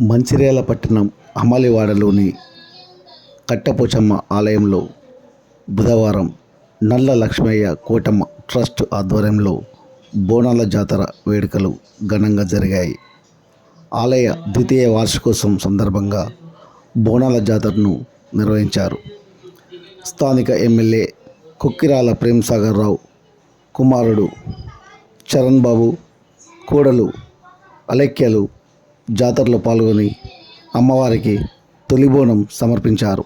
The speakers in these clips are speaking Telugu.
మంచిర్యాల పట్టణం అమలివాడలోని కట్టపోచమ్మ ఆలయంలో బుధవారం నల్ల లక్ష్మయ్య కోటమ్మ ట్రస్ట్ ఆధ్వర్యంలో బోనాల జాతర వేడుకలు ఘనంగా జరిగాయి. ఆలయ ద్వితీయ వార్షికోత్సవం సందర్భంగా బోనాల జాతరను నిర్వహించారు. స్థానిక ఎమ్మెల్యే కుక్కిరాల ప్రేమ్సాగర్ రావు కుమారుడు చరణ్ బాబు కోడలు అలెక్యలు జాతరలో పాల్గొని అమ్మవారికి తొలి బోనం సమర్పించారు.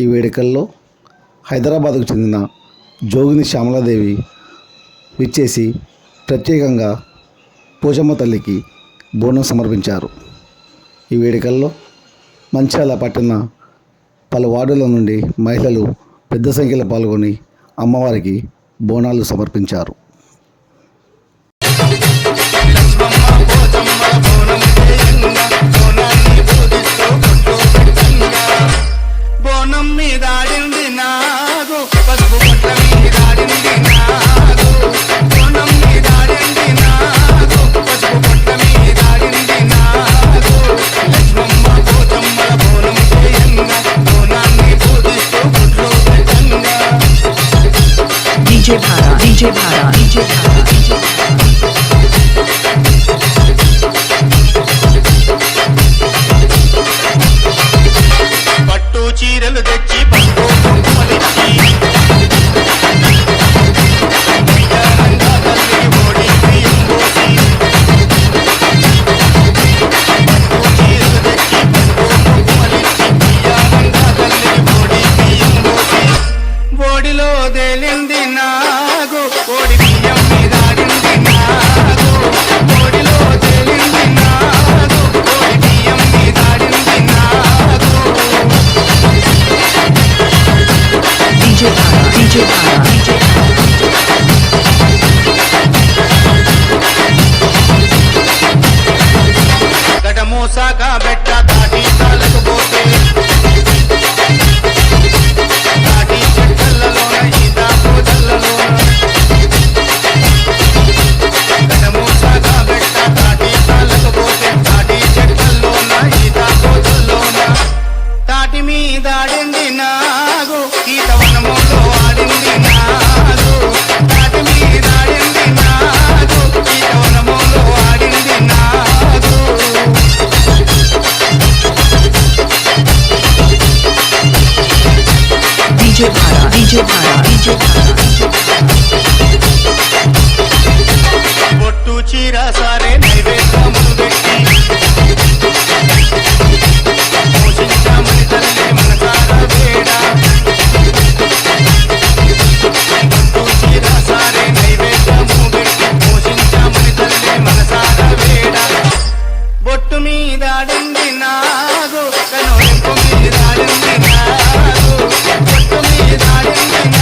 ఈ వేడుకల్లో హైదరాబాద్కు చెందిన జోగిని శ్యామలాదేవి విచ్చేసి ప్రత్యేకంగా పోచమ్మ తల్లికి బోనం సమర్పించారు. ఈ వేడుకల్లో మంచాల పట్టణ పలు వార్డుల నుండి మహిళలు పెద్ద సంఖ్యలో పాల్గొని అమ్మవారికి బోనాలు సమర్పించారు. DJ Para, DJ Para, DJ Para, తాటి మీద ఆడింది బొట్టు మీద ఆడింది నాగు కనురెప్పు మీద ఆడింది నాగు మీద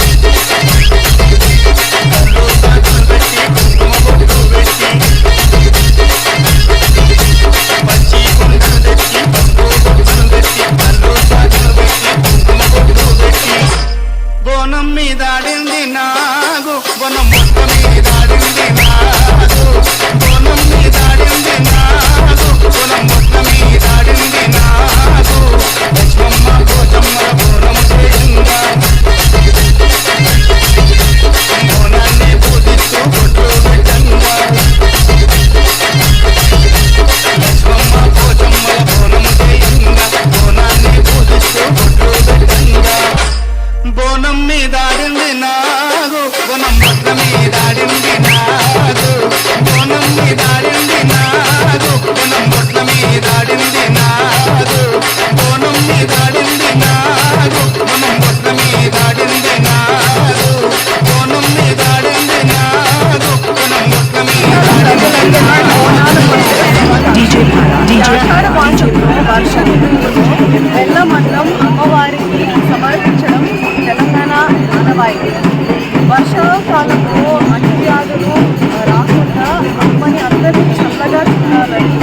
కారణమైంది వర్షాకాలము అన్ని వ్యాధులు రాకుండా అమ్మని అందరినీ చల్లగా చూడాలని